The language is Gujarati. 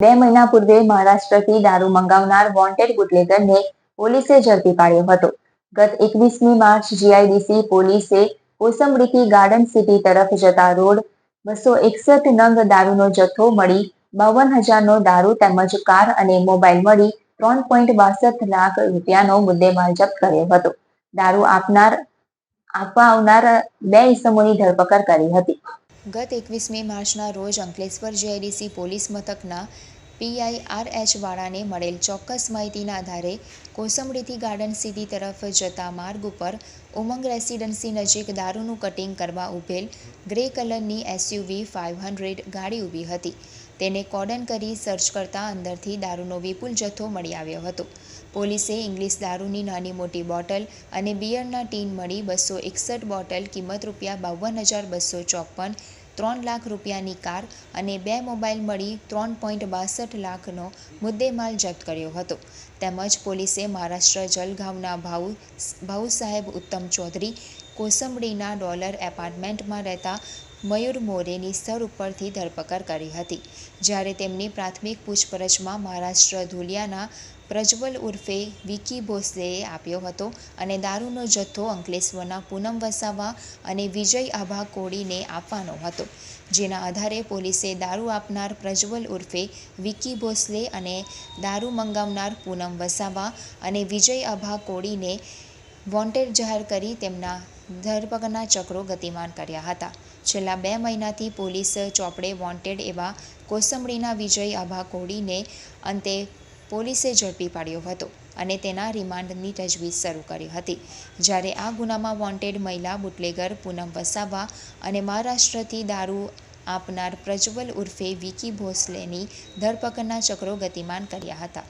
બે મહિના પૂર્વે મહારાષ્ટ્રથી દારૂ મંગાવનાર વોન્ટેડ બુટલેગરને પોલીસે ઝડપી પાડ્યો હતો. ગત એકવીસમી માર્ચ જીઆઈડીસી પોલીસે કોસંબડીથી ગાર્ડન સિટી તરફ જતા રોડ બસો એકસઠ નંગ દારૂનો જથ્થો મળી બાવન હજારનો દારૂ તેમજ કાર અને મોબાઈલ મળી ત્રણ પોઈન્ટ બાસઠ લાખ રૂપિયાનો મુદ્દેમાલ જપ્ત કર્યો હતો. દારૂ આપનાર, આપવા આવનાર બે ઇસમોની ધરપકડ કરી હતી. ગત એકવીસમી માર્ચના રોજ અંકલેશ્વર જેઆઈડીસી પોલીસ મથકના પીઆઈ આર એચ વાળાને મળેલ ચોક્કસ માહિતીના આધારે કોસંબડીથી ગાર્ડન સિટી તરફ જતા માર્ગ ઉપર ઉમંગ રેસિડન્સી નજીક દારૂનું કટિંગ કરવા ઊભેલ ગ્રે કલરની એસયુવી ફાઇવ હંડ્રેડ ગાડી ઊભી હતી. તેને કોર્ડન કરી સર્ચ કરતા અંદરથી દારૂનો વિપુલ જથ્થો મળી આવ્યો હતો. પોલીસે ઇંગ્લિશ દારૂની નાની મોટી બોટલ અને બિયરના ટીન મળી બસો એકસઠ બોટલ કિંમત રૂપિયા બાવન હજાર બસો ચોપન ત્રણ લાખ રૂપિયાની કાર અને બે મોબાઈલ મળી ત્રણ પોઈન્ટ બાસઠ લાખનો મુદ્દેમાલ જપ્ત કર્યો હતો. તેમજ પોલીસે મહારાષ્ટ્ર જલગાંવના ભાઉ ભાઉ સાહેબ ઉત્તમ ચૌધરી કોસંબડીના ડોલર એપાર્ટમેન્ટમાં રહેતા મયુર મોરેની સ્થળ ઉપરથી ધરપકડ કરી હતી. જ્યારે તેમની પ્રાથમિક પૂછપરછમાં મહારાષ્ટ્ર ધુલિયાના પ્રજ્વલ ઉર્ફે વિકી ભોસલેએ આપ્યો હતો અને દારૂનો જથ્થો અંકલેશ્વરના પૂનમ વસાવા અને વિજય આભા કોળીને આપવાનો હતો, જેના આધારે પોલીસે દારૂ આપનાર પ્રજ્વલ ઉર્ફે વિકી ભોસલે અને દારૂ મંગાવનાર પૂનમ વસાવા અને વિજય આભા કોળીને વોન્ટેડ જાહેર કરી તેમના ધરપકડના ચક્રો ગતિમાન કર્યા હતા. છેલ્લા બે મહિનાથી પોલીસ ચોપડે વોન્ટેડ એવા કોસંબડીના વિજય આભા કોડીને અંતે પોલીસે ઝડપી પાડ્યો હતો અને તેના રિમાન્ડની તજવીજ શરૂ કરી હતી. જ્યારે આ ગુનામાં વોન્ટેડ મહિલા બુટલેગર, પૂનમ વસાવા અને મહારાષ્ટ્રથી દારૂ આપનાર પ્રજ્વલ ઉર્ફે વિકી ભોસલેની ધરપકડના ચક્રો ગતિમાન કર્યા હતા.